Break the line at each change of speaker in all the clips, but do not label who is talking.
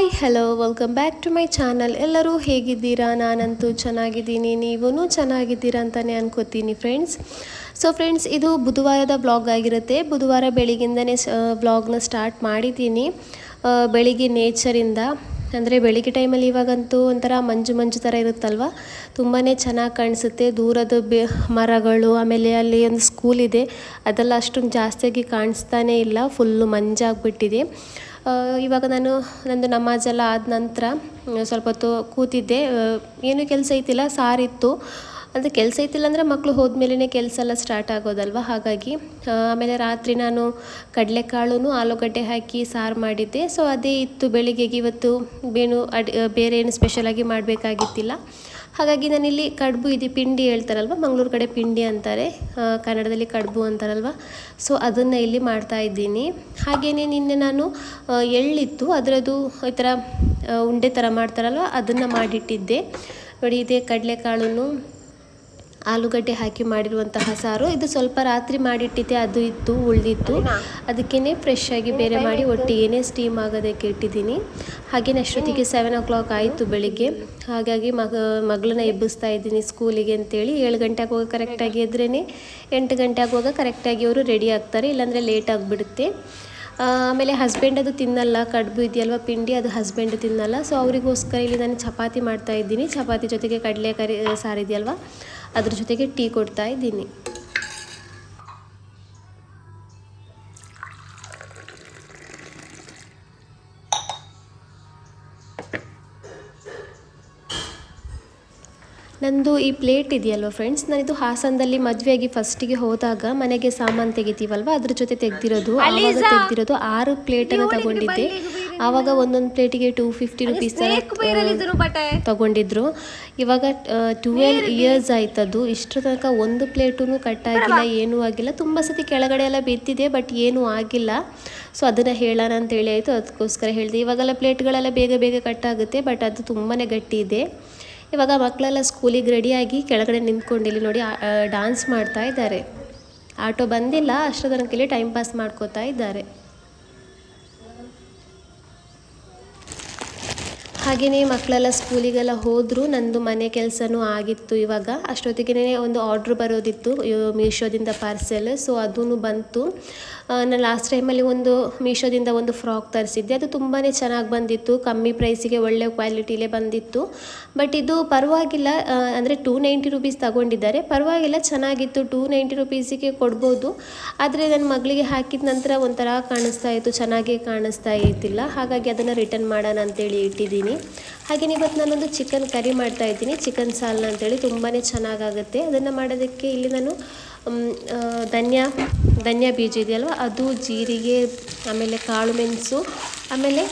Hi hello welcome back to my channel ಎಲ್ಲರೂ ಹೇಗಿದ್ದೀರಾ? ನಾನಂತೂ ಚೆನ್ನಾಗಿದ್ದೀನಿ. ನೀವೂ ಚೆನ್ನಾಗಿದ್ದೀರಾ ಅಂತಲೇ ಅನ್ಕೋತೀನಿ ಫ್ರೆಂಡ್ಸ್ ಸೊ ಫ್ರೆಂಡ್ಸ್ ಇದು ಬುಧವಾರದ ಬ್ಲಾಗ್ ಆಗಿರುತ್ತೆ. ಬುಧವಾರ ಬೆಳಿಗ್ಗಿಂದನೇ ಬ್ಲಾಗ್ನ ಸ್ಟಾರ್ಟ್ ಮಾಡಿದ್ದೀನಿ. ಬೆಳಿಗ್ಗೆ ನೇಚರಿಂದ ಅಂದರೆ ಬೆಳಿಗ್ಗೆ ಟೈಮಲ್ಲಿ ಇವಾಗಂತೂ ಒಂಥರ ಮಂಜು ಮಂಜು ಥರ ಇರುತ್ತಲ್ವ? ತುಂಬಾ ಚೆನ್ನಾಗಿ ಕಾಣಿಸುತ್ತೆ. ದೂರದ ಬೆ, ಮರಗಳು, ಆಮೇಲೆ ಅಲ್ಲಿ ಒಂದು ಸ್ಕೂಲ್ ಇದೆ. ಅದೆಲ್ಲ ಅಷ್ಟೊಂದು ಜಾಸ್ತಿಯಾಗಿ ಕಾಣಿಸ್ತಾನೇ ಇಲ್ಲ. ಫುಲ್ಲು ಮಂಜಾಗ್ಬಿಟ್ಟಿದೆ. ಇವಾಗ ನಾನು ನಂದು ಎಲ್ಲ ಆದ ನಂತರ ಸ್ವಲ್ಪ ಹೊತ್ತು ಕೂತಿದ್ದೆ. ಏನು ಕೆಲಸ ಐತಿಲ್ಲ ಸಾರಿತ್ತು. ಅಂದರೆ ಕೆಲಸ ಐತಿಲ್ಲ ಅಂದರೆ ಮಕ್ಕಳು ಹೋದ್ಮೇಲೇ ಕೆಲಸ ಎಲ್ಲ ಸ್ಟಾರ್ಟ್ ಆಗೋದಲ್ವ? ಹಾಗಾಗಿ ಆಮೇಲೆ ರಾತ್ರಿ ನಾನು ಕಡಲೆಕಾಳು ಆಲೂಗಡ್ಡೆ ಹಾಕಿ ಸಾರು ಮಾಡಿದ್ದೆ. ಸೊ ಅದೇ ಇತ್ತು ಬೆಳಿಗ್ಗೆಗೆ. ಇವತ್ತು ಏನು ಅಡ್ ಬೇರೆ ಏನು ಸ್ಪೆಷಲಾಗಿ ಮಾಡಬೇಕಾಗಿತ್ತಿಲ್ಲ ಹಾಗಾಗಿ ನಾನಿಲ್ಲಿ ಕಡುಬು ಇದು, ಪಿಂಡಿ ಹೇಳ್ತಾರಲ್ವ, ಮಂಗಳೂರು ಕಡೆ ಪಿಂಡಿ ಅಂತಾರೆ ಕನ್ನಡದಲ್ಲಿ ಕಡುಬು ಅಂತಾರಲ್ವ, ಸೊ ಅದನ್ನು ಇಲ್ಲಿ ಮಾಡ್ತಾ ಇದ್ದೀನಿ. ಹಾಗೆಯೇ ನಿನ್ನೆ ನಾನು ಎಳ್ಳಿತ್ತು, ಅದರದ್ದು ಈ ಥರ ಉಂಡೆ ಥರ ಮಾಡ್ತಾರಲ್ವ, ಅದನ್ನು ಮಾಡಿಟ್ಟಿದ್ದೆ. ನೋಡಿ, ಇದೇ ಕಡಲೆಕಾಳನ್ನು ಆಲೂಗಡ್ಡೆ ಹಾಕಿ ಮಾಡಿರುವಂತಹ ಸಾರು. ಇದು ಸ್ವಲ್ಪ ರಾತ್ರಿ ಮಾಡಿಟ್ಟಿದ್ದೆ ಅದು ಇತ್ತು ಉಳಿದಿತ್ತು. ಅದಕ್ಕೇ ಫ್ರೆಶ್ ಆಗಿ ಬೇರೆ ಮಾಡಿ ಒಟ್ಟಿಗೆ ಸ್ಟೀಮ್ ಆಗೋದಕ್ಕೆ ಇಟ್ಟಿದ್ದೀನಿ. ಹಾಗೆಯೇ ಅಷ್ಟೊತ್ತಿಗೆ ಸೆವೆನ್ ಓ ಕ್ಲಾಕ್ ಆಯಿತು ಬೆಳಿಗ್ಗೆ. ಹಾಗಾಗಿ ಮಗ ಮಗಳನ್ನ ಎಬ್ಬಿಸ್ತಾ ಇದ್ದೀನಿ ಸ್ಕೂಲಿಗೆ ಅಂತೇಳಿ. ಏಳು ಗಂಟೆ ಆಗುವಾಗ ಕರೆಕ್ಟಾಗಿ ಎದ್ರೇ ಎಂಟು ಗಂಟೆ ಆಗುವಾಗ ಕರೆಕ್ಟಾಗಿ ಅವರು ರೆಡಿ ಆಗ್ತಾರೆ. ಇಲ್ಲಾಂದರೆ ಲೇಟ್ ಆಗಿಬಿಡುತ್ತೆ. ಆಮೇಲೆ ಹಸ್ಬೆಂಡ್ ಅದು ತಿನ್ನಲ್ಲ. ಕಡುಬು ಇದೆಯಲ್ವ ಪಿಂಡಿ ಅದು ಹಸ್ಬೆಂಡ್ ತಿನ್ನಲ್ಲ. ಸೊ ಅವರಿಗೋಸ್ಕರ ಇಲ್ಲಿ ನಾನು ಚಪಾತಿ ಮಾಡ್ತಾ ಇದ್ದೀನಿ. ಚಪಾತಿ ಜೊತೆಗೆ ಕಡಲೆ ಕರಿ ಸಾರಿದೆಯಲ್ವ ಅದ್ರ ಜೊತೆಗೆ ಟೀ ಕೊಡ್ತಾ ಇದ್ದೀನಿ. ನಂದು ಈ ಪ್ಲೇಟ್ ಇದೆಯಲ್ವ ಫ್ರೆಂಡ್ಸ್? ನಾನಿದು ಹಾಸನದಲ್ಲಿ ಮದುವೆಯಾಗಿ ಫಸ್ಟಿಗೆ ಹೋದಾಗ ಮನೆಗೆ ಸಾಮಾನು ತೆಗಿತೀವಲ್ವ? ಅದ್ರ ಜೊತೆ ತೆಗ್ದಿರೋದು ಆವಾಗ ತೆಗ್ದಿರೋದು ಆರು ಪ್ಲೇಟನ್ನು ತಗೊಂಡಿದ್ದೆ. ಆವಾಗ ಒಂದೊಂದು ಪ್ಲೇಟಿಗೆ ಟೂ ಫಿಫ್ಟಿ ರುಪೀಸ್ ತಗೊಂಡಿದ್ರು. ಇವಾಗ ಟ್ವೆಲ್ ಇಯರ್ಸ್ ಆಯ್ತದು. ಇಷ್ಟರ ತನಕ ಒಂದು ಪ್ಲೇಟೂ ಕಟ್ ಆಗಿಲ್ಲ ಏನೂ ಆಗಿಲ್ಲ. ತುಂಬ ಸತಿ ಕೆಳಗಡೆ ಎಲ್ಲ ಬಿದ್ದಿದೆ ಬಟ್ ಏನೂ ಆಗಿಲ್ಲ. ಸೊ ಅದನ್ನು ಹೇಳೋಣ ಅಂತ ಹೇಳಿ ಆಯಿತು. ಅದಕ್ಕೋಸ್ಕರ ಹೇಳಿದೆ. ಇವಾಗೆಲ್ಲ ಪ್ಲೇಟ್ಗಳೆಲ್ಲ ಬೇಗ ಬೇಗ ಕಟ್ ಆಗುತ್ತೆ ಬಟ್ ಅದು ತುಂಬಾ ಗಟ್ಟಿ ಇದೆ. ಇವಾಗ ಮಕ್ಕಳೆಲ್ಲ ಸ್ಕೂಲಿಗೆ ರೆಡಿಯಾಗಿ ಕೆಳಗಡೆ ನಿಂತ್ಕೊಂಡಿಲ್ಲಿ ನೋಡಿ ಡಾನ್ಸ್ ಮಾಡ್ತಾ ಇದ್ದಾರೆ. ಆಟೋ ಬಂದಿಲ್ಲ ಅಷ್ಟರ ತನಕ ಇಲ್ಲಿ ಟೈಮ್ ಪಾಸ್ ಮಾಡ್ಕೋತಾ ಇದ್ದಾರೆ. ಹಾಗೆಯೇ ಮಕ್ಕಳೆಲ್ಲ ಸ್ಕೂಲಿಗೆಲ್ಲ ಹೋದರೂ, ನಂದು ಮನೆ ಕೆಲಸನೂ ಆಗಿತ್ತು ಇವಾಗ. ಅಷ್ಟೊತ್ತಿಗೆ ಒಂದು ಆರ್ಡ್ರ್ ಬರೋದಿತ್ತು ಮೀಶೋದಿಂದ ಪಾರ್ಸೆಲ್ ಸೊ ಅದೂ ಬಂತು. ನಾನು ಲಾಸ್ಟ್ ಟೈಮಲ್ಲಿ ಒಂದು ಮೀಶೋದಿಂದ ಒಂದು ಫ್ರಾಕ್ ತರಿಸಿದ್ದೆ. ಅದು ತುಂಬಾ ಚೆನ್ನಾಗಿ ಬಂದಿತ್ತು. ಕಮ್ಮಿ ಪ್ರೈಸಿಗೆ ಒಳ್ಳೆ ಕ್ವಾಲಿಟಿಲೇ ಬಂದಿತ್ತು. ಬಟ್ ಇದು ಪರವಾಗಿಲ್ಲ ಅಂದರೆ ಟೂ ನೈಂಟಿ ರುಪೀಸ್ ತಗೊಂಡಿದ್ದಾರೆ. ಪರವಾಗಿಲ್ಲ, ಚೆನ್ನಾಗಿತ್ತು. ಟೂ ನೈಂಟಿ ರುಪೀಸಿಗೆ ಕೊಡ್ಬೋದು. ಆದರೆ ನನ್ನ ಮಗಳಿಗೆ ಹಾಕಿದ ನಂತರ ಒಂಥರ ಕಾಣಿಸ್ತಾ ಇತ್ತು. ಚೆನ್ನಾಗೇ ಕಾಣಿಸ್ತಾ ಇದ್ದಿಲ್ಲ ಹಾಗಾಗಿ ಅದನ್ನು ರಿಟರ್ನ್ ಮಾಡೋಣ ಅಂತೇಳಿ ಇಟ್ಟಿದ್ದೀನಿ. ಹಾಗೆಯೇ ಇವತ್ತು ನಾನೊಂದು ಚಿಕನ್ ಕರಿ ಮಾಡ್ತಾ ಇದ್ದೀನಿ. ಚಿಕನ್ ಸಾಲ್ನ ಅಂತೇಳಿ ತುಂಬಾ ಚೆನ್ನಾಗಾಗುತ್ತೆ. ಅದನ್ನು ಮಾಡೋದಕ್ಕೆ ಇಲ್ಲಿ ನಾನು ಧನ್ಯ ಧನ್ಯ ಬೀಜ ಇದೆಯಲ್ವ? ಅದು ಜೀರಿಗೆ, ಆಮೇಲೆ ಕಾಳು ಮೆಣಸು, ಆಮೇಲೆ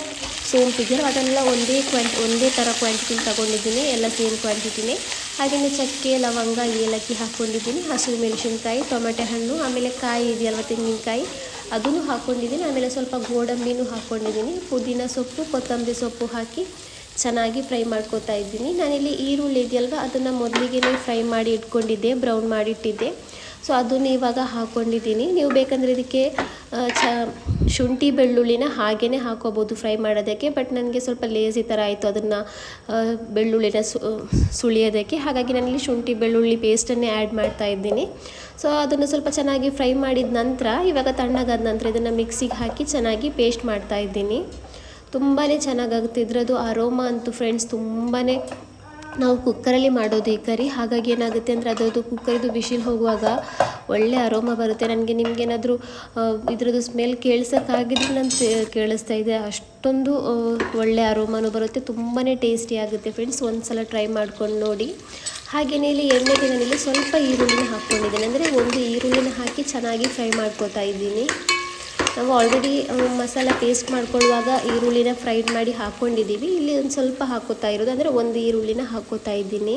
ಸೋಂಪು ಇದೆಯಲ್ಲ ಅದೆಲ್ಲ ಒಂದೇ ಕ್ವಾಂಟಿ ಒಂದೇ ಥರ ಕ್ವಾಂಟಿಟಿಲಿ ತಗೊಂಡಿದ್ದೀನಿ. ಎಲ್ಲ ಸೇಮ್ ಕ್ವಾಂಟಿಟಿನೇ ಹಾಗೆಯೇ ಚಕ್ಕೆ, ಲವಂಗ, ಏಲಕ್ಕಿ ಹಾಕ್ಕೊಂಡಿದ್ದೀನಿ ಹಸಿರು ಮೆಣಸಿನ್ಕಾಯಿ, ಟೊಮೆಟೆ ಹಣ್ಣು, ಆಮೇಲೆ ಕಾಯಿ ಇದೆಯಲ್ವ, ತೆಂಗಿನಕಾಯಿ? ಅದನ್ನು ಹಾಕ್ಕೊಂಡಿದ್ದೀನಿ ಆಮೇಲೆ ಸ್ವಲ್ಪ ಗೋಡಂಬಿನೂ ಹಾಕ್ಕೊಂಡಿದ್ದೀನಿ ಪುದೀನ ಸೊಪ್ಪು, ಕೊತ್ತಂಬರಿ ಸೊಪ್ಪು ಹಾಕಿ ಚೆನ್ನಾಗಿ ಫ್ರೈ ಮಾಡ್ಕೋತಾ ಇದ್ದೀನಿ. ನಾನಿಲ್ಲಿ ಈರುಳ್ಳಿ ಇದೆಯಲ್ವ, ಅದನ್ನು ಮೊದಲಿಗೆ ಫ್ರೈ ಮಾಡಿ ಇಟ್ಕೊಂಡಿದ್ದೆ, ಬ್ರೌನ್ ಮಾಡಿ ಇಟ್ಟಿದ್ದೆ. ಸೊ ಅದನ್ನು ಇವಾಗ ಹಾಕ್ಕೊಂಡಿದ್ದೀನಿ ನೀವು ಬೇಕಂದರೆ ಇದಕ್ಕೆ ಚ, ಶುಂಠಿ ಬೆಳ್ಳುಳ್ಳಿನ ಹಾಗೇ ಹಾಕೋಬೋದು ಫ್ರೈ ಮಾಡೋದಕ್ಕೆ. ಬಟ್ ನನಗೆ ಸ್ವಲ್ಪ ಲೇಸಿ ಥರ ಆಯಿತು ಅದನ್ನು ಬೆಳ್ಳುಳ್ಳಿನ ಸುಳಿಯೋದಕ್ಕೆ ಹಾಗಾಗಿ ನಾನಿಲ್ಲಿ ಶುಂಠಿ ಬೆಳ್ಳುಳ್ಳಿ ಪೇಸ್ಟನ್ನೇ ಆ್ಯಡ್ ಮಾಡ್ತಾ ಇದ್ದೀನಿ. ಸೊ ಅದನ್ನು ಸ್ವಲ್ಪ ಚೆನ್ನಾಗಿ ಫ್ರೈ ಮಾಡಿದ ನಂತರ, ಇವಾಗ ತಣ್ಣಗಾದ ನಂತರ ಇದನ್ನು ಮಿಕ್ಸಿಗೆ ಹಾಕಿ ಚೆನ್ನಾಗಿ ಪೇಸ್ಟ್ ಮಾಡ್ತಾ ಇದ್ದೀನಿ. ತುಂಬಾ ಚೆನ್ನಾಗಾಗುತ್ತೆ ಇದರದ್ದು ಅರೋಮಾ ಅಂತೂ ಫ್ರೆಂಡ್ಸ್ ತುಂಬಾ ನಾವು ಕುಕ್ಕರಲ್ಲಿ ಮಾಡೋದು ಈ ಕರಿ. ಹಾಗಾಗಿ ಏನಾಗುತ್ತೆ ಅಂದರೆ ಅದರದ್ದು ಕುಕ್ಕರ್ದು ಬಿಸಿಲು ಹೋಗುವಾಗ ಒಳ್ಳೆ ಅರೋಮ ಬರುತ್ತೆ. ನನಗೆ ನಿಮಗೇನಾದರೂ ಇದರದ್ದು ಸ್ಮೆಲ್ ಕೇಳ್ಸೋಕ್ಕಾಗಿದ್ರೆ ನಾನು ಕೇಳಿಸ್ತಾ ಇದೆ. ಅಷ್ಟೊಂದು ಒಳ್ಳೆ ಅರೋಮನೂ ಬರುತ್ತೆ. ತುಂಬಾ ಟೇಸ್ಟಿ ಆಗುತ್ತೆ ಫ್ರೆಂಡ್ಸ್ ಒಂದು ಸಲ ಟ್ರೈ ಮಾಡ್ಕೊಂಡು ನೋಡಿ. ಹಾಗೆಯೇ ಇಲ್ಲಿ ಎಣ್ಣೆಗೆ ನಾನಿಲ್ಲಿ ಸ್ವಲ್ಪ ಈರುಳ್ಳಿನ ಹಾಕ್ಕೊಂಡಿದ್ದೀನಿ. ಅಂದರೆ ಒಂದು ಈರುಳ್ಳಿನ ಹಾಕಿ ಚೆನ್ನಾಗಿ ಫ್ರೈ ಮಾಡ್ಕೊತಾ ಇದ್ದೀನಿ. ನಾವು ಆಲ್ರೆಡಿ ಮಸಾಲ ಪೇಸ್ಟ್ ಮಾಡ್ಕೊಳ್ಳುವಾಗ ಈರುಳ್ಳಿನ ಫ್ರೈಡ್ ಮಾಡಿ ಹಾಕ್ಕೊಂಡಿದ್ದೀವಿ. ಇಲ್ಲಿ ಒಂದು ಸ್ವಲ್ಪ ಹಾಕೋತಾ ಇರೋದು. ಅಂದರೆ ಒಂದು ಈರುಳ್ಳಿನ ಹಾಕೋತಾ ಇದ್ದೀನಿ.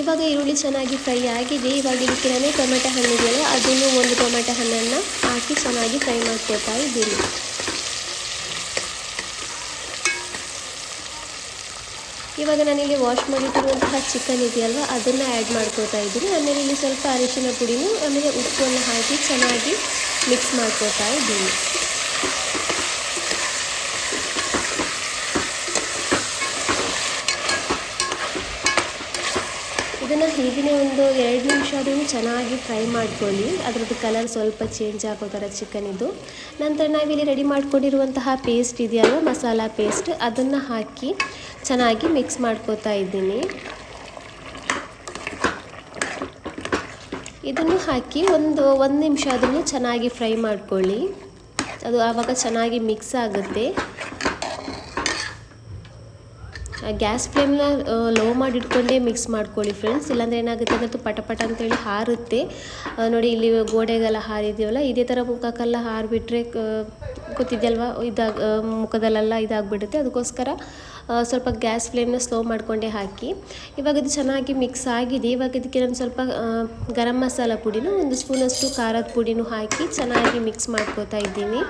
ಇವಾಗ ಈರುಳ್ಳಿ ಚೆನ್ನಾಗಿ ಫ್ರೈ ಆಗಿದೆ. ಇವಾಗ ನಾನು ಟೊಮೆಟೊ ಹಣ್ಣಿದೆಯಲ್ಲ ಅದನ್ನು ಒಂದು ಟೊಮೆಟೊ ಹಣ್ಣನ್ನು ಹಾಕಿ ಚೆನ್ನಾಗಿ ಫ್ರೈ ಮಾಡ್ಕೊತಾ ಇದ್ದೀನಿ. ಇವಾಗ ನಾನಿಲ್ಲಿ ವಾಶ್ ಮಾಡಿಟ್ಟಿರುವಂತಹ ಚಿಕನ್ ಇದೆಯಲ್ವ, ಅದನ್ನು ಆ್ಯಡ್ ಮಾಡ್ಕೋತಾ ಇದ್ದೀನಿ. ಆಮೇಲೆ ಇಲ್ಲಿ ಸ್ವಲ್ಪ ಅರಿಶಿನ ಪುಡಿನೂ, ಆಮೇಲೆ ಉಪ್ಪನ್ನು ಹಾಕಿ ಚೆನ್ನಾಗಿ ಮಿಕ್ಸ್ ಮಾಡ್ಕೋತಾ ಇದ್ದೀನಿ. ಇದನ್ನು ಹೀಗೆ ಒಂದು ಎರಡು ನಿಮಿಷ ಆದ್ರೂ ಚೆನ್ನಾಗಿ ಫ್ರೈ ಮಾಡ್ಕೊಳ್ಳಿ. ಅದರದ್ದು ಕಲರ್ ಸ್ವಲ್ಪ ಚೇಂಜ್ ಆಗೋ ಥರ ಇದು. ನಂತರ ನಾವಿಲ್ಲಿ ರೆಡಿ ಮಾಡ್ಕೊಂಡಿರುವಂತಹ ಪೇಸ್ಟ್ ಇದೆಯಲ್ಲ ಮಸಾಲ ಪೇಸ್ಟ್ ಅದನ್ನು ಹಾಕಿ ಚೆನ್ನಾಗಿ ಮಿಕ್ಸ್ ಮಾಡ್ಕೋತಾ ಇದ್ದೀನಿ. ಇದನ್ನು ಹಾಕಿ ಒಂದು ಒಂದು ನಿಮಿಷ ಅದನ್ನು ಚೆನ್ನಾಗಿ ಫ್ರೈ ಮಾಡ್ಕೊಳ್ಳಿ. ಅದು ಆವಾಗ ಚೆನ್ನಾಗಿ ಮಿಕ್ಸ್ ಆಗುತ್ತೆ. ಗ್ಯಾಸ್ ಫ್ಲೇಮ್ನ ಲೋ ಮಾಡಿ ಇಟ್ಕೊಂಡೇ ಮಿಕ್ಸ್ ಮಾಡ್ಕೊಳ್ಳಿ ಫ್ರೆಂಡ್ಸ್. ಇಲ್ಲಾಂದರೆ ಏನಾಗುತ್ತೆ ಅಂದರೆ ಅದು ಪಟ ಪಟ ಅಂತೇಳಿ ಹಾರುತ್ತೆ. ನೋಡಿ, ಇಲ್ಲಿ ಗೋಡೆಗೆಲ್ಲ ಹಾರಿದೆಯಲ್ಲ ಇದೇ ಥರ ಮುಖಕ್ಕೆಲ್ಲ ಹಾರಿಬಿಟ್ರೆ ಗೊತ್ತಿದೆಯಲ್ವಾ ಇದಾಗ ಮುಖದಲ್ಲೆಲ್ಲ ಇದಾಗ್ಬಿಡುತ್ತೆ. ಅದಕ್ಕೋಸ್ಕರ ಸ್ವಲ್ಪ ಗ್ಯಾಸ್ ಫ್ಲೇಮ್ನ ಸ್ಲೋ ಮಾಡಿಕೊಂಡೇ ಹಾಕಿ. ಇವಾಗ ಇದು ಚೆನ್ನಾಗಿ ಮಿಕ್ಸ್ ಆಗಿದೆ. ಇವಾಗ ಇದಕ್ಕೆ ನಾನು ಸ್ವಲ್ಪ ಗರಂ ಮಸಾಲ ಪುಡಿನೂ, ಒಂದು ಸ್ಪೂನಷ್ಟು ಖಾರದ ಪುಡಿನೂ ಹಾಕಿ ಚೆನ್ನಾಗಿ ಮಿಕ್ಸ್ ಮಾಡ್ಕೋತಾ ಇದ್ದೀನಿ.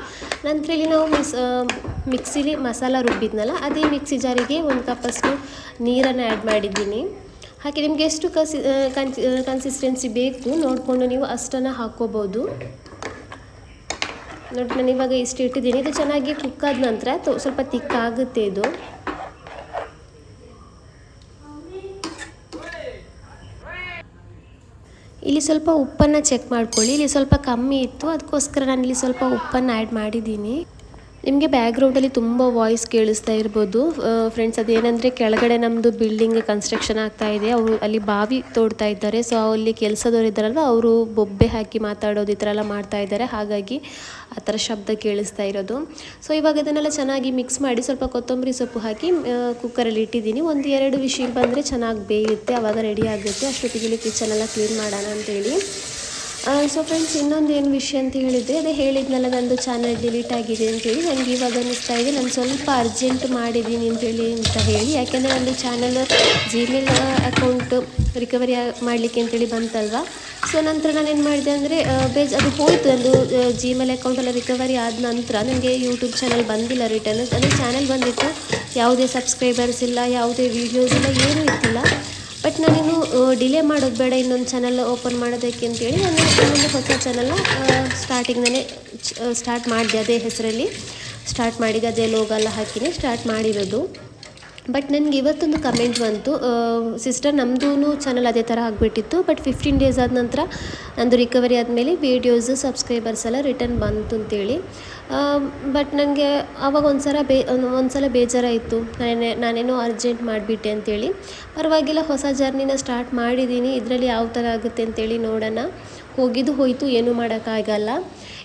ನಂತರ ಇಲ್ಲಿ ನಾವು ಮಿಸ್ ಮಿಕ್ಸಿಲಿ ಮಸಾಲ ರುಬ್ಬಿದ್ನಲ್ಲ, ಅದೇ ಮಿಕ್ಸಿ ಜಾರಿಗೆ ಒಂದು ಕಪ್ಪಷ್ಟು ನೀರನ್ನು ಆ್ಯಡ್ ಮಾಡಿದ್ದೀನಿ. ಹಾಗೆ ನಿಮಗೆ ಎಷ್ಟು ಕನ್ಸಿ ಕನ್ಸಿಸ್ಟೆನ್ಸಿ ಬೇಕು, ನೋಡಿಕೊಂಡು ನೀವು ಅಷ್ಟನ್ನು ಹಾಕ್ಕೋಬೋದು. ನೋಡಿ ನಾನು ಇವಾಗ ಇಷ್ಟು ಇಟ್ಟಿದ್ದೀನಿ. ಇದು ಚೆನ್ನಾಗಿ ಕುಕ್ ಆದ ನಂತರ ತೊ- ಸ್ವಲ್ಪ ತಿಕ್ಕಾಗುತ್ತೆ ಇದು. ಇಲ್ಲಿ ಸ್ವಲ್ಪ ಉಪ್ಪನ್ನು ಚೆಕ್ ಮಾಡ್ಕೊಳ್ಳಿ. ಇಲ್ಲಿ ಸ್ವಲ್ಪ ಕಮ್ಮಿ ಇತ್ತು. ಅದಕ್ಕೋಸ್ಕರ ನಾನು ಇಲ್ಲಿ ಸ್ವಲ್ಪ ಉಪ್ಪನ್ನು ಆ್ಯಡ್ ಮಾಡಿದ್ದೀನಿ. ನಿಮಗೆ ಬ್ಯಾಕ್ಗ್ರೌಂಡಲ್ಲಿ ತುಂಬ ವಾಯ್ಸ್ ಕೇಳಿಸ್ತಾ ಇರ್ಬೋದು. ಫ್ರೆಂಡ್ಸ್ ಅದೇನೆಂದರೆ ಕೆಳಗಡೆ ನಮ್ಮದು ಬಿಲ್ಡಿಂಗ್ ಕನ್ಸ್ಟ್ರಕ್ಷನ್ ಆಗ್ತಾ ಇದೆ. ಅವರು ಅಲ್ಲಿ ಬಾವಿ ತೋಡ್ತಾ ಇದ್ದಾರೆ. ಸೊ ಅಲ್ಲಿ ಕೆಲಸದವ್ರು ಇದ್ದಾರಲ್ವ, ಅವರು ಬೊಬ್ಬೆ ಹಾಕಿ ಮಾತಾಡೋದು ಈ ಥರ ಎಲ್ಲ ಮಾಡ್ತಾ ಇದ್ದಾರೆ. ಹಾಗಾಗಿ ಆ ಥರ ಶಬ್ದ ಕೇಳಿಸ್ತಾ ಇರೋದು. ಸೊ ಇವಾಗ ಅದನ್ನೆಲ್ಲ ಚೆನ್ನಾಗಿ ಮಿಕ್ಸ್ ಮಾಡಿ ಸ್ವಲ್ಪ ಕೊತ್ತಂಬರಿ ಸೊಪ್ಪು ಹಾಕಿ ಕುಕ್ಕರಲ್ಲಿ ಇಟ್ಟಿದ್ದೀನಿ. ಒಂದು ಎರಡು ವಿಷಯ ಬಂದರೆ ಚೆನ್ನಾಗಿ ಬೇಯುತ್ತೆ ಆವಾಗ ರೆಡಿ ಆಗುತ್ತೆ. ಅಷ್ಟೊತ್ತಿಗೆ ಕಿಚನ್ ಕಿಚನೆಲ್ಲ ಕ್ಲೀನ್ ಮಾಡೋಣ ಅಂತೇಳಿ. ಸೊ ಫ್ರೆಂಡ್ಸ್ ಇನ್ನೊಂದು ಏನು ವಿಷಯ ಅಂತ ಹೇಳಿದರೆ, ಅದೇ ಹೇಳಿದ್ನಲ್ಲ, ನಂದು ಚಾನಲ್ ಡಿಲೀಟ್ ಆಗಿದೆ ಅಂತೇಳಿ ನನಗೆ ಇವಾಗ ಅನ್ನಿಸ್ತಾ ಇದೆ, ನಾನು ಸ್ವಲ್ಪ ಅರ್ಜೆಂಟ್ ಮಾಡಿದ್ದೀನಿ ಅಂತೇಳಿ ಅಂತ ಹೇಳಿ, ಯಾಕೆಂದರೆ ನಂದು ಚಾನಲ್ ಜಿಮೇಲ್ ಅಕೌಂಟ್ ರಿಕವರಿ ಮಾಡಲಿಕ್ಕೆ ಅಂತೇಳಿ ಬಂತಲ್ವಾ? ಸೊ ನಂತರ ನಾನು ಏನು ಮಾಡಿದೆ ಅಂದರೆ ಬೇಜ್, ಅದು ಹೋಯಿತು, ನಂದು ಜಿಮೇಲ್ ಅಕೌಂಟೆಲ್ಲ ರಿಕವರಿ ಆದ ನಂತರ ನನಗೆ ಯೂಟ್ಯೂಬ್ ಚಾನಲ್ ಬಂದಿಲ್ಲ ರಿಟರ್ನ್ ಅದೇ ಚಾನಲ್ ಬಂದಿತ್ತು, ಯಾವುದೇ ಸಬ್ಸ್ಕ್ರೈಬರ್ಸ್ ಇಲ್ಲ, ಯಾವುದೇ ವೀಡಿಯೋಸ್ ಇಲ್ಲ, ಏನೂ ಇತ್ತಿಲ್ಲ ಬಟ್ ನಾನೇನು ಡಿಲೇ ಮಾಡೋದು ಬೇಡ, ಇನ್ನೊಂದು ಚಾನಲ್ ಓಪನ್ ಮಾಡೋದಕ್ಕೆ ಅಂತೇಳಿ ನಾನು ಇನ್ನೊಂದು ಹೊಸ ಚಾನಲ್ನ ಸ್ಟಾರ್ಟಿಂಗ್ನೇ ಸ್ಟಾರ್ಟ್ ಮಾಡಿದೆ ಅದೇ ಹೆಸರಲ್ಲಿ. ಸ್ಟಾರ್ಟ್ ಮಾಡಿದೆ, ಅದೇ ಲೋಗ ಹಾಕಿನಿ ಹಾಕಿನೇ ಸ್ಟಾರ್ಟ್ ಮಾಡಿರೋದು. ಬಟ್ ನನಗೆ ಇವತ್ತೊಂದು ಕಮೆಂಟ್ ಬಂತು ಸಿಸ್ಟರ್ ನಮ್ಮದೂ ಚಾನಲ್ ಅದೇ ಥರ ಆಗಿಬಿಟ್ಟಿತ್ತು ಬಟ್ ಫಿಫ್ಟೀನ್ ಡೇಸ್ ಆದ ನಂತರ ನಂದು ರಿಕವರಿ ಆದಮೇಲೆ ವೀಡಿಯೋಸು ಸಬ್ಸ್ಕ್ರೈಬರ್ಸ್ ಎಲ್ಲ ರಿಟರ್ನ್ ಬಂತು ಅಂತೇಳಿ ಬಟ್ ನನಗೆ ಆವಾಗ ಒಂದ್ಸಲ ಬೇ, ಒಂದು ಸಲ ಬೇಜಾರಾಯಿತು. ನಾನೇ ನಾನೇನೋ ಅರ್ಜೆಂಟ್ ಮಾಡಿಬಿಟ್ಟೆ ಅಂತೇಳಿ. ಪರವಾಗಿಲ್ಲ, ಹೊಸ ಜರ್ನಿನ ಸ್ಟಾರ್ಟ್ ಮಾಡಿದ್ದೀನಿ ಇದರಲ್ಲಿ ಯಾವ ಥರ ಆಗುತ್ತೆ ಅಂತೇಳಿ ನೋಡೋಣ. ಹೋಗಿದ್ದು ಹೋಯಿತು, ಏನೂ ಮಾಡೋಕ್ಕಾಗಲ್ಲ.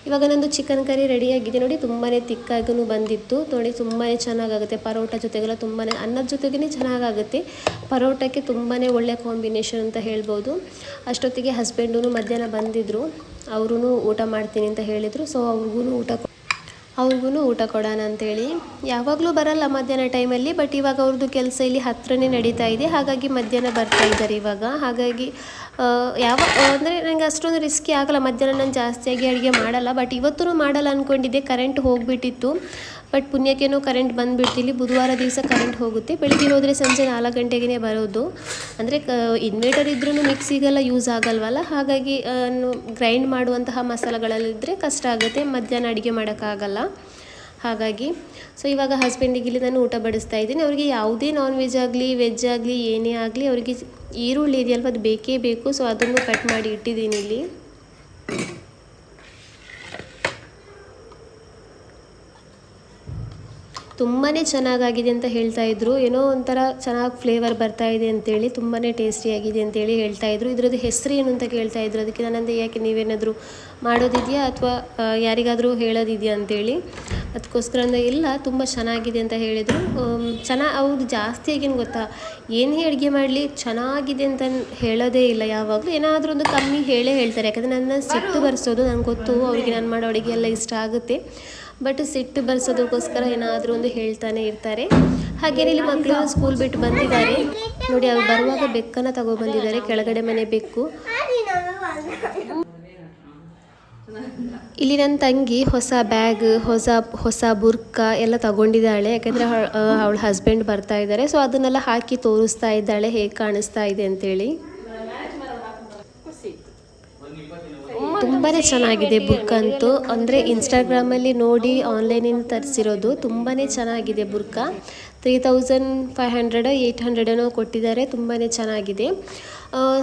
ಇವಾಗ ನಂದು ಚಿಕನ್ ಕರಿ ರೆಡಿಯಾಗಿದೆ ನೋಡಿ. ತುಂಬಾ ತಿಕ್ಕಾಗೂ ಬಂದಿತ್ತು. ನೋಡಿ ತುಂಬಾ ಚೆನ್ನಾಗಾಗುತ್ತೆ. ಪರೋಟ ಜೊತೆಗೆಲ್ಲ ತುಂಬಾ ಅನ್ನದ ಜೊತೆಗೇ ಚೆನ್ನಾಗಾಗುತ್ತೆ. ಪರೋಟಕ್ಕೆ ತುಂಬಾ ಒಳ್ಳೆ ಕಾಂಬಿನೇಷನ್ ಅಂತ ಹೇಳ್ಬೋದು. ಅಷ್ಟೊತ್ತಿಗೆ ಹಸ್ಬೆಂಡೂ ಮಧ್ಯಾಹ್ನ ಬಂದಿದ್ದರು ಅವರೂ ಊಟ ಮಾಡ್ತೀನಿ ಅಂತ ಹೇಳಿದರು. ಸೊ ಅವ್ರಿಗೂ ಊಟ ಅವ್ರಿಗೂ ಊಟ ಕೊಡೋಣ ಅಂತೇಳಿ. ಯಾವಾಗಲೂ ಬರಲ್ಲ ಮಧ್ಯಾಹ್ನ ಟೈಮಲ್ಲಿ ಬಟ್ ಇವಾಗ ಅವ್ರದ್ದು ಕೆಲಸ ಇಲ್ಲಿ ಹತ್ರನೇ ನಡೀತಾ ಇದೆ. ಹಾಗಾಗಿ ಮಧ್ಯಾಹ್ನ ಬರ್ತಾ ಇದ್ದಾರೆ ಇವಾಗ. ಹಾಗಾಗಿ ಯಾವ ಅಂದರೆ ನನಗೆ ಅಷ್ಟೊಂದು ರಿಸ್ಕಿ ಆಗಲ್ಲ. ಮಧ್ಯಾಹ್ನ ನಾನು ಜಾಸ್ತಿಯಾಗಿ ಅಡುಗೆ ಮಾಡಲ್ಲ ಬಟ್ ಇವತ್ತೂ ಮಾಡಲ್ಲ ಅಂದ್ಕೊಂಡಿದ್ದೆ ಕರೆಂಟ್ ಹೋಗಿಬಿಟ್ಟಿತ್ತು. ಬಟ್ ಪುಣ್ಯಕ್ಕೇನೋ ಕರೆಂಟ್ ಬಂದುಬಿಡ್ತು. ಇಲ್ಲಿ ಬುಧವಾರ ದಿವಸ ಕರೆಂಟ್ ಹೋಗುತ್ತೆ. ಬೆಳಿಗ್ಗೆ ಹೋದರೆ ಸಂಜೆ ನಾಲ್ಕು ಗಂಟೆಗೇ ಬರೋದು. ಅಂದರೆ, ಕ ಇನ್ವೇಟರ್ ಇದ್ರೂ ಮಿಕ್ಸಿಗೆಲ್ಲ ಯೂಸ್ ಆಗಲ್ವಲ್ಲ? ಹಾಗಾಗಿ ಗ್ರೈಂಡ್ ಮಾಡುವಂತಹ ಮಸಾಲೆಗಳಲ್ಲಿದ್ದರೆ ಕಷ್ಟ ಆಗುತ್ತೆ. ಮಧ್ಯಾಹ್ನ ಅಡುಗೆ ಮಾಡೋಕ್ಕಾಗಲ್ಲ. ಹಾಗಾಗಿ ಸೊ ಇವಾಗ ಹಸ್ಬೆಂಡಿಗೆ ಇಲ್ಲಿ ನಾನು ಊಟ ಬಡಿಸ್ತಾ ಇದ್ದೀನಿ. ಅವರಿಗೆ ಯಾವುದೇ ನಾನ್ ವೆಜ್ ಆಗಲಿ ವೆಜ್ ಆಗಲಿ, ಏನೇ ಆಗಲಿ, ಅವರಿಗೆ ಈರುಳ್ಳಿ ಇದೆಯಲ್ವ? ಅದು ಬೇಕೇ ಬೇಕು. ಸೊ ಅದನ್ನು ಕಟ್ ಮಾಡಿ ಇಟ್ಟಿದ್ದೀನಿ ಇಲ್ಲಿ. ತುಂಬಾ ಚೆನ್ನಾಗಾಗಿದೆ ಅಂತ ಹೇಳ್ತಾ ಇದ್ರು. ಏನೋ ಒಂಥರ ಚೆನ್ನಾಗಿ ಫ್ಲೇವರ್ ಬರ್ತಾ ಇದೆ ಅಂತೇಳಿ ತುಂಬಾ ಟೇಸ್ಟಿಯಾಗಿದೆ ಅಂತೇಳಿ ಹೇಳ್ತಾ ಇದ್ರು. ಇದ್ರದ್ದು ಹೆಸರು ಏನು ಅಂತ ಕೇಳ್ತಾ ಇದ್ರು. ಅದಕ್ಕೆ ನಾನಂದೆ ಯಾಕೆ ನೀವೇನಾದರೂ ಮಾಡೋದಿದೆಯಾ ಅಥವಾ ಯಾರಿಗಾದರೂ ಹೇಳೋದಿದೆಯಾ ಅಂತೇಳಿ. ಅದಕ್ಕೋಸ್ಕರ ಅಂದರೆ ಇಲ್ಲ, ತುಂಬ ಚೆನ್ನಾಗಿದೆ ಅಂತ ಹೇಳಿದರು. ಚೆನ್ನಾಗಿ ಅವ್ರು ಜಾಸ್ತಿ ಆಗೇನು ಗೊತ್ತಾ? ಏನೇ ಅಡುಗೆ ಮಾಡಲಿ, ಚೆನ್ನಾಗಿದೆ ಅಂತ ಹೇಳೋದೇ ಇಲ್ಲ ಯಾವಾಗಲೂ. ಏನಾದರೂ ಒಂದು ಕಮ್ಮಿ ಹೇಳೇ ಹೇಳ್ತಾರೆ. ಯಾಕಂದರೆ ನನ್ನ ಸಿಟ್ಟು ಬರ್ಸೋದು ನನಗೆ ಗೊತ್ತು, ಅವರಿಗೆ ನಾನು ಮಾಡೋ ಅಡುಗೆ ಎಲ್ಲ ಇಷ್ಟ ಆಗುತ್ತೆ. ಬಟ್ ಸಿಟ್ಟು ಬರ್ಸೋದಕ್ಕೋಸ್ಕರ ಏನಾದರೂ ಒಂದು ಹೇಳ್ತಾನೆ ಇರ್ತಾರೆ. ಹಾಗೇನೆ ಇಲ್ಲಿ ಮಕ್ಕಳು ಸ್ಕೂಲ್ ಬಿಟ್ಟು ಬಂದಿದ್ದಾರೆ. ನೋಡಿ, ಅವ್ರು ಬರುವಾಗ ಬೆಕ್ಕನ್ನು ತಗೊಬಂದಿದ್ದಾರೆ. ಕೆಳಗಡೆ ಮನೆ ಬೆಕ್ಕು. ಇಲ್ಲಿ ನನ್ನ ತಂಗಿ ಹೊಸ ಬ್ಯಾಗ್, ಹೊಸ ಹೊಸ ಬುರ್ಕ ಎಲ್ಲ ತಗೊಂಡಿದ್ದಾಳೆ. ಯಾಕಂದರೆ ಅವಳ ಹಸ್ಬೆಂಡ್ ಬರ್ತಾ ಇದ್ದಾರೆ. ಸೊ ಅದನ್ನೆಲ್ಲ ಹಾಕಿ ತೋರಿಸ್ತಾ ಇದ್ದಾಳೆ. ಹೇಗೆ ಕಾಣಿಸ್ತಾ ಇದೆ ಅಂತೇಳಿ. ತುಂಬಾ ಚೆನ್ನಾಗಿದೆ ಬುಕ್ ಅಂತೂ. ಅಂದರೆ ಇನ್ಸ್ಟಾಗ್ರಾಮಲ್ಲಿ ನೋಡಿ ಆನ್ಲೈನಿಂದ ತರಿಸಿರೋದು ತುಂಬಾ ಚೆನ್ನಾಗಿದೆ ಬುರ್ಕ three thousand five hundred eight ಹಂಡ್ರೆಡನೋ ಕೊಟ್ಟಿದ್ದಾರೆ ತುಂಬಾ ಚೆನ್ನಾಗಿದೆ.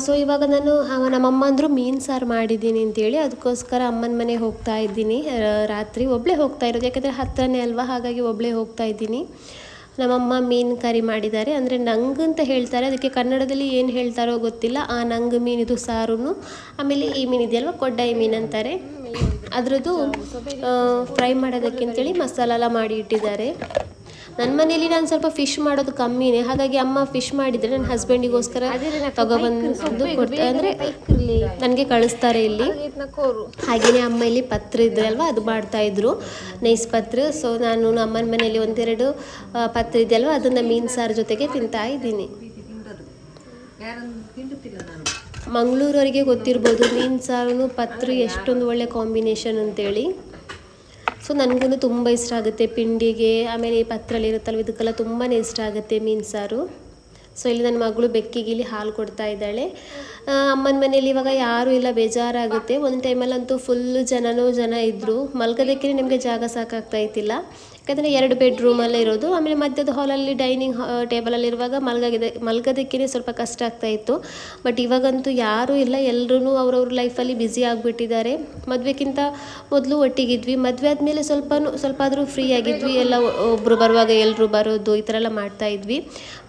ಸೊ ಇವಾಗ ನಾನು ನಮ್ಮಮ್ಮ ಅಂದರು ಮೀನು ಸಾರು ಮಾಡಿದ್ದೀನಿ ಅಂತೇಳಿ, ಅದಕ್ಕೋಸ್ಕರ ಅಮ್ಮನ ಮನೆಗೆ ಹೋಗ್ತಾ ಇದ್ದೀನಿ. ರಾತ್ರಿ ಒಬ್ಬಳೇ ಹೋಗ್ತಾ ಇರೋದು, ಯಾಕಂದರೆ ಹತ್ತಿರನೇ ಅಲ್ವಾ, ಹಾಗಾಗಿ ಒಬ್ಬಳೇ ಹೋಗ್ತಾ ಇದ್ದೀನಿ. ನಮ್ಮಮ್ಮ ಮೀನು ಕರಿ ಮಾಡಿದ್ದಾರೆ. ಅಂದರೆ ನಂಗಂತ ಹೇಳ್ತಾರೆ, ಅದಕ್ಕೆ ಕನ್ನಡದಲ್ಲಿ ಏನು ಹೇಳ್ತಾರೋ ಗೊತ್ತಿಲ್ಲ. ಆ ನಂಗು ಮೀನಿದು ಸಾರು ಆಮೇಲೆ ಈ ಮೀನು ಇದೆಯಲ್ವ, ಕೊಡ್ಡಾಯಿ ಮೀನು ಅಂತಾರೆ. ಅದರದ್ದು ಫ್ರೈ ಮಾಡೋದಕ್ಕೆ ಅಂತೇಳಿ ಮಸಾಲೆಲ್ಲ ಮಾಡಿ ಇಟ್ಟಿದ್ದಾರೆ. ನನ್ನ ಮನೇಲಿ ನಾನು ಸ್ವಲ್ಪ ಫಿಶ್ ಮಾಡೋದು ಕಮ್ಮಿನೇ. ಹಾಗಾಗಿ ಅಮ್ಮ ಫಿಶ್ ಮಾಡಿದರೆ ನನ್ನ ಹಸ್ಬೆಂಡಿಗೋಸ್ಕರ ತಗೊಬಂದು ಕೊಡ್ತಾರೆ. ಅಂದರೆ ನನಗೆ ಕಳಿಸ್ತಾರೆ ಇಲ್ಲಿ. ಹಾಗೆಯೇ ಅಮ್ಮ ಇಲ್ಲಿ ಪತ್ರ ಇದ್ರೆ ಅಲ್ವಾ ಅದು ಮಾಡ್ತಾ ಇದ್ರು. ನೈಸ್ ಪತ್ರ. ಸೊ ನಾನು ಅಮ್ಮನ ಮನೆಯಲ್ಲಿ ಒಂದೆರಡು ಪತ್ರ ಇದೆ ಅಲ್ವಾ ಅದನ್ನ ಮೀನು ಸಾರು ಜೊತೆಗೆ ತಿಂತಾ ಇದ್ದೀನಿ. ಮಂಗಳೂರವರಿಗೆ ಗೊತ್ತಿರ್ಬೋದು ಮೀನು ಸಾರು ಪತ್ರ ಎಷ್ಟೊಂದು ಒಳ್ಳೆ ಕಾಂಬಿನೇಷನ್ ಅಂತೇಳಿ. ಸೊ ನನಗೂ ತುಂಬ ಇಷ್ಟ ಆಗುತ್ತೆ ಪಿಂಡಿಗೆ, ಆಮೇಲೆ ಈ ಪತ್ರಲ್ಲಿ ಇರುತ್ತಲ್ವ ಇದಕ್ಕೆಲ್ಲ ತುಂಬಾ ಇಷ್ಟ ಆಗುತ್ತೆ ಮೀನು ಸಾರು. ಸೊ ಇಲ್ಲಿ ನನ್ನ ಮಗಳು ಬೆಕ್ಕಿಗೆ ಇಲ್ಲಿ ಹಾಲು ಕೊಡ್ತಾ ಇದ್ದಾಳೆ. ಅಮ್ಮನ ಮನೇಲಿ ಇವಾಗ ಯಾರೂ ಇಲ್ಲ, ಬೇಜಾರಾಗುತ್ತೆ. ಒಂದು ಟೈಮಲ್ಲಂತೂ ಫುಲ್ಲು ಜನನೂ ಜನ ಇದ್ದರು ಮಲ್ಗೋದಕ್ಕೆ ನಿಮಗೆ ಜಾಗ ಸಾಕಾಗ್ತಾ ಇತ್ತಿಲ್ಲ ಯಾಕಂದರೆ ಎರಡು ಬೆಡ್ರೂಮಲ್ಲೇ ಇರೋದು. ಆಮೇಲೆ ಮಧ್ಯದ ಹಾಲಲ್ಲಿ ಡೈನಿಂಗ್ ಟೇಬಲಲ್ಲಿರುವಾಗ ಮಲಗೋದಕ್ಕೇ ಮಲ್ಗೋದಕ್ಕೆ ಸ್ವಲ್ಪ ಕಷ್ಟ ಆಗ್ತಾ ಇತ್ತು. ಬಟ್ ಇವಾಗಂತೂ ಯಾರೂ ಇಲ್ಲ. ಎಲ್ಲರೂ ಅವ್ರವ್ರ ಲೈಫಲ್ಲಿ ಬ್ಯುಸಿ ಆಗಿಬಿಟ್ಟಿದ್ದಾರೆ. ಮದುವೆಗಿಂತ ಮೊದಲು ಒಟ್ಟಿಗಿದ್ವಿ. ಮದುವೆ ಆದಮೇಲೆ ಸ್ವಲ್ಪ ಸ್ವಲ್ಪ ಆದರೂ ಫ್ರೀ ಆಗಿದ್ವಿ. ಎಲ್ಲ ಒಬ್ಬರು ಬರುವಾಗ ಎಲ್ಲರೂ ಬರೋದು, ಈ ಥರ ಎಲ್ಲ ಮಾಡ್ತಾ ಇದ್ವಿ.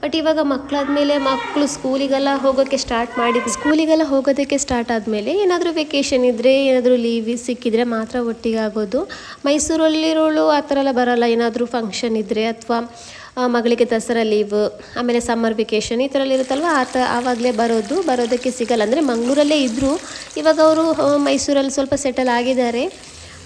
ಬಟ್ ಇವಾಗ ಮಕ್ಕಳಾದ್ಮೇಲೆ ಮಕ್ಕಳು ಸ್ಕೂಲಿಗೆಲ್ಲ ಹೋಗೋಕ್ಕೆ ಸ್ಟಾರ್ಟ್ ಮಾಡಿದ್ವಿ ಸ್ಕೂಲಿಗೆಲ್ಲ ಹೋಗೋದಕ್ಕೆ ಸ್ಟಾರ್ಟ್ ಆದಮೇಲೆ ಏನಾದರೂ ವೆಕೇಷನ್ ಇದ್ದರೆ ಏನಾದರೂ ಲೀವ್ ಸಿಕ್ಕಿದರೆ ಮಾತ್ರ ಒಟ್ಟಿಗೆ ಆಗೋದು. ಮೈಸೂರಲ್ಲಿರೋಳು ಆ ಥರ ಎಲ್ಲ ಬರಲ್ಲ. ಏನಾದರೂ ಫಂಕ್ಷನ್ ಇದ್ದರೆ ಅಥವಾ ಮಗಳಿಗೆ ದಸರಾ ಲೀವ್ ಆಮೇಲೆ ಸಮ್ಮರ್ ವೆಕೇಷನ್ ಈ ಥರಲ್ಲಿ ಇರುತ್ತಲ್ವ? ಆ ತ, ಆವಾಗಲೇ ಬರೋದು, ಬರೋದಕ್ಕೆ ಸಿಗಲ್ಲ. ಅಂದರೆ ಮಂಗಳೂರಲ್ಲೇ ಇದ್ದರು ಇವಾಗ ಅವರು ಮೈಸೂರಲ್ಲಿ ಸ್ವಲ್ಪ ಸೆಟಲ್ ಆಗಿದ್ದಾರೆ.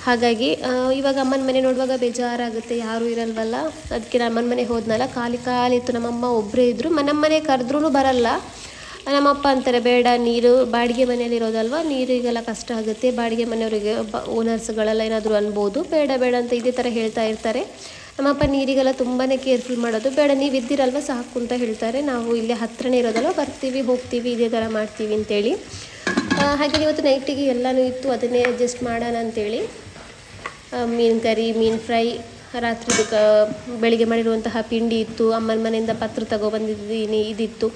ಹಾಗಾಗಿ ಇವಾಗ ಅಮ್ಮನ ಮನೆ ನೋಡುವಾಗ ಬೇಜಾರಾಗುತ್ತೆ, ಯಾರೂ ಇರಲ್ವಲ್ಲ? ಅದಕ್ಕೆ ನಾನು ಅಮ್ಮನ ಮನೆಗೆ ಹೋದ್ನಲ್ಲ, ಖಾಲಿ ಖಾಲಿ ಇತ್ತು. ನಮ್ಮಮ್ಮ ಒಬ್ಬರೇ ಇದ್ದರು ನಮ್ಮ ಮನೆ ಕರೆದ್ರೂ ಬರಲ್ಲ. ನಮ್ಮಪ್ಪ ಅಂತಾರೆ, ಬೇಡ, ನೀರು ಬಾಡಿಗೆ ಮನೆಯಲ್ಲಿ ಇರೋದಲ್ವ? ನೀರಿಗೆಲ್ಲ ಕಷ್ಟ ಆಗುತ್ತೆ. ಬಾಡಿಗೆ ಮನೆಯವರಿಗೆ ಓನರ್ಸ್ಗಳೆಲ್ಲ ಏನಾದರೂ ಅನ್ಬೋದು. ಬೇಡ ಬೇಡ ಅಂತ ಇದೇ ಥರ ಹೇಳ್ತಾ ಇರ್ತಾರೆ. ನಮ್ಮಪ್ಪ ನೀರಿಗೆಲ್ಲ ತುಂಬಾ ಕೇರ್ಫುಲ್ ಮಾಡೋದು. ಬೇಡ, ನೀವು ಇದ್ದೀರಲ್ವ? ಸಾಕು ಅಂತ ಹೇಳ್ತಾರೆ. ನಾವು ಇಲ್ಲಿ ಹತ್ತಿರನೇ ಇರೋದಲ್ವ? ಬರ್ತೀವಿ, ಹೋಗ್ತೀವಿ, ಇದೇ ಥರ ಮಾಡ್ತೀವಿ ಅಂತೇಳಿ. ಹಾಗೆ ಇವತ್ತು ನೈಟಿಗೆ ಎಲ್ಲನೂ ಇತ್ತು. ಅದನ್ನೇ ಅಡ್ಜಸ್ಟ್ ಮಾಡೋಣ ಅಂತೇಳಿ. ಮೀನು ಕರಿ, ಮೀನು ಫ್ರೈ ರಾತ್ರಿ ಬೆಳಿಗ್ಗೆ ಮಾಡಿರುವಂತಹ ಪಿಂಡಿ ಇತ್ತು, ಅಮ್ಮನ ಮನೆಯಿಂದ ಪತ್ರ ತಗೊಬಂದಿದ್ದೀನಿ ಇದಿತ್ತು.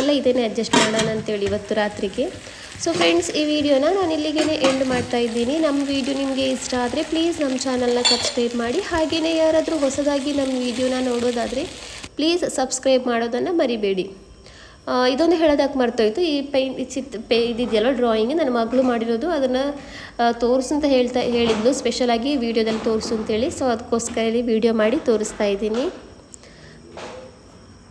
ಎಲ್ಲ ಇದೇನೆ ಅಡ್ಜಸ್ಟ್ ಮಾಡೋಣ ಅಂತೇಳಿ ಇವತ್ತು ರಾತ್ರಿಗೆ. ಸೊ ಫ್ರೆಂಡ್ಸ್ ಈ ವಿಡಿಯೋನ ನಾನು ಇಲ್ಲಿಗೆ ಎಂಡ್ ಮಾಡ್ತಾ ಇದ್ದೀನಿ. ನಮ್ಮ ವಿಡಿಯೋ ನಿಮಗೆ ಇಷ್ಟ ಆದರೆ ಪ್ಲೀಸ್ ನಮ್ಮ ಚಾನಲ್ನ ಸಬ್ಸ್ಕ್ರೈಬ್ ಮಾಡಿ. ಹಾಗೆಯೇ ಯಾರಾದರೂ ಹೊಸದಾಗಿ ನಮ್ಮ ವಿಡಿಯೋನ ನೋಡೋದಾದರೆ ಪ್ಲೀಸ್ ಸಬ್ಸ್ಕ್ರೈಬ್ ಮಾಡೋದನ್ನು ಮರಿಬೇಡಿ. ಇದೊಂದು ಹೇಳೋದಕ್ಕೆ ಮರ್ತೋಯ್ತು. ಈ ಪೈಂಟ್ ಚಿತ್, ಪೇ ಇದೆಯಲ್ಲ ಡ್ರಾಯಿಂಗ್ ನನ್ನ ಮಗಳು ಮಾಡಿರೋದು, ಅದನ್ನು ತೋರಿಸು ಅಂತ ಹೇಳ್ತಾ ಹೇಳಿದ್ಲು. ಸ್ಪೆಷಲಾಗಿ ವೀಡಿಯೋದಲ್ಲಿ ತೋರಿಸು ಅಂತೇಳಿ ಸೊ ಅದಕ್ಕೋಸ್ಕರ ಇಲ್ಲಿ ವೀಡಿಯೋ ಮಾಡಿ ತೋರಿಸ್ತಾ ಇದ್ದೀನಿ.